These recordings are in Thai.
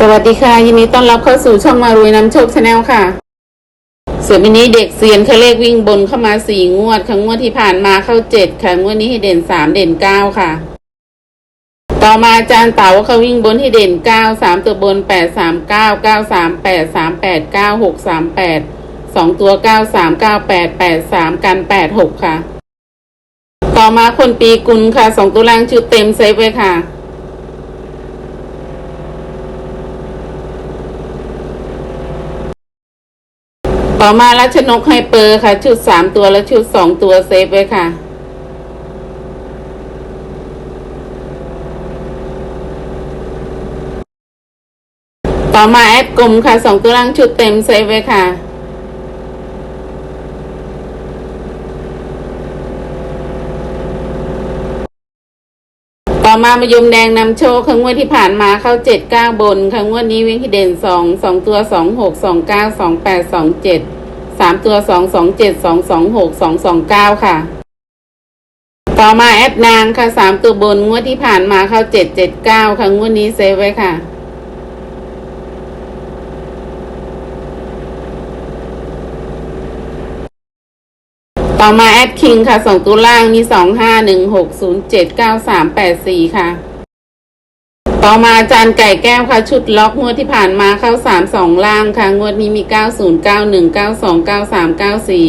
สวัสดีค่ะ ยินดีต้อนรับเข้าสู่ช่องมารวยน้ำโชคชาแนลค่ะ เสือมินี้เด็กเซียนเขาเลขวิ่งบนเข้ามาสี่งวดครั้งงวดที่ผ่านมาเข้าเจ็ดค่ะ งวดนี้ให้เด่นสามเด่นเก้าค่ะ ต่อมาอาจารย์เต๋าเขาวิ่งบนให้เด่นเก้าสามตัวบนแปดสามเก้าเก้าสามแปดสามแปดเก้าหกสามแปดสองตัวเก้าสามเก้าแปดแปดสามกันแปดหกค่ะ ต่อมาคนปีกุลค่ะสองตัวล่างชุดเต็มเซฟไว้ค่ะ ต่อมารัชนกไฮเปอร์ค่ะ ชุดสามตัวและชุดสองตัวเซฟไว้ค่ะ ต่อมาแอปกลมค่ะสองตัวล่างชุดเต็มเซฟไว้ค่ะ ต่อมามายมแดงนำโชคครั้งงวดที่ผ่านมาเข้าเจ็ดเก้าบนครั้งงวดนี้วิ่งที่เด่นสองสองตัวสองหกสองเก้าสองแปดสองเจ็ดสามตัวสองสองเจ็ดสองสองหกสองสองเก้าค่ะ ต่อมาแอดนางค่ะสามตัวบนงวดที่ผ่านมาเข้าเจ็ดเจ็ดเก้าครั้งงวดนี้เซฟไว้ค่ะ ต่อมาแอดคิงค่ะสองตัวล่างมีสองห้าหนึ่งหกศูนย์เจ็ดเก้าสามแปดสี่ค่ะ ต่อมาอาจานไก่แก้วค่ะ ชุดล็อกงวดที่ผ่านมาเข้าสามสองล่างค่ะ งวดนี้มีเก้าศูนย์เก้าหนึ่งเก้าสองเก้าสามเก้าสี่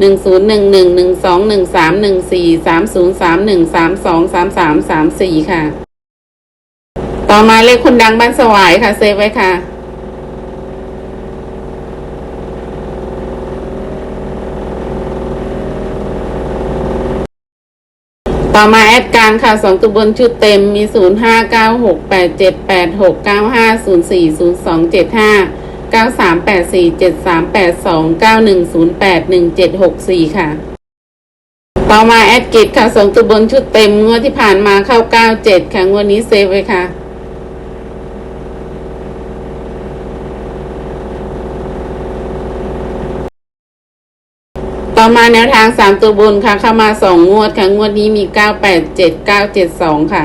หนึ่งศูนย์หนึ่งหนึ่งหนึ่งสองหนึ่งสามหนึ่งสี่สามศูนย์สามหนึ่งสามสองสามสามสามสี่ค่ะ ต่อมาเลขคนดังบ้านสวายค่ะเซฟไว้ค่ะ ต่อมาแอดการค่ะสองตัวบนชุดเต็มมีศูนย์ห้าเก้าหกแปดเจ็ดแปดหกเก้าห้าศูนย์สี่ศูนย์สองเจ็ดห้าเก้าสามแปดสี่เจ็ดสามแปดสองเก้าหนึ่งศูนย์แปดหนึ่งเจ็ดหกสี่ค่ะ ต่อมาแอดกิจค่ะสองตัวบนชุดเต็มงวดที่ผ่านมาเข้าเก้าเจ็ดค่ะ งวดนี้เซฟไว้ค่ะ ต่อมาแนวทางสามตัวบนค่ะ เข้ามาสองงวดค่ะ งวดนี้มีเก้าแปดเจ็ดเก้าเจ็ดสองค่ะ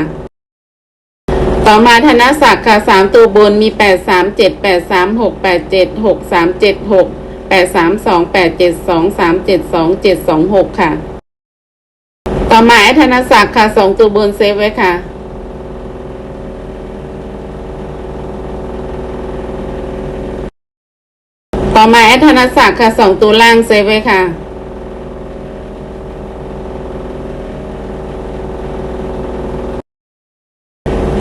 ต่อมาธนศักดิ์ค่ะสามตัวบนมีแปดสามเจ็ดแปดสามหกแปดเจ็ดหกสามเจ็ดหกแปดสามสองแปดเจ็ดสองสามเจ็ดสองเจ็ดสองหกค่ะ ต่อมาแอดธนศักดิ์ค่ะสองตัวบนเซฟไว้ค่ะต่อมาแอดธนศักดิ์ค่ะสองตัวล่างเซฟไว้ค่ะ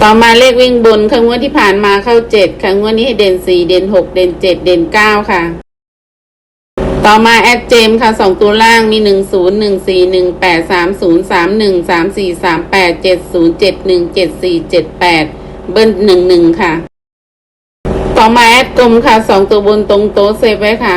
ต่อมาเลขวิ่งบนครั้งวันที่ผ่านมาเข้าเจ็ดครั้งวันนี้ให้เด่นสี่เด่นหกเด่นเจ็ดเด่นเก้าค่ะ ต่อมาแอดเจมค่ะสองตัวล่างมีหนึ่งศูนย์หนึ่งสี่หนึ่งแปดสามศูนย์สามหนึ่งสามสี่สามแปดเจ็ดศูนย์เจ็ดหนึ่งเจ็ดสี่เจ็ดแปดเบิ้ลหนึ่งหนึ่งค่ะ ต่อมาแอดกลมค่ะสองตัวบนตรงโต๊ะเซฟไว้ค่ะ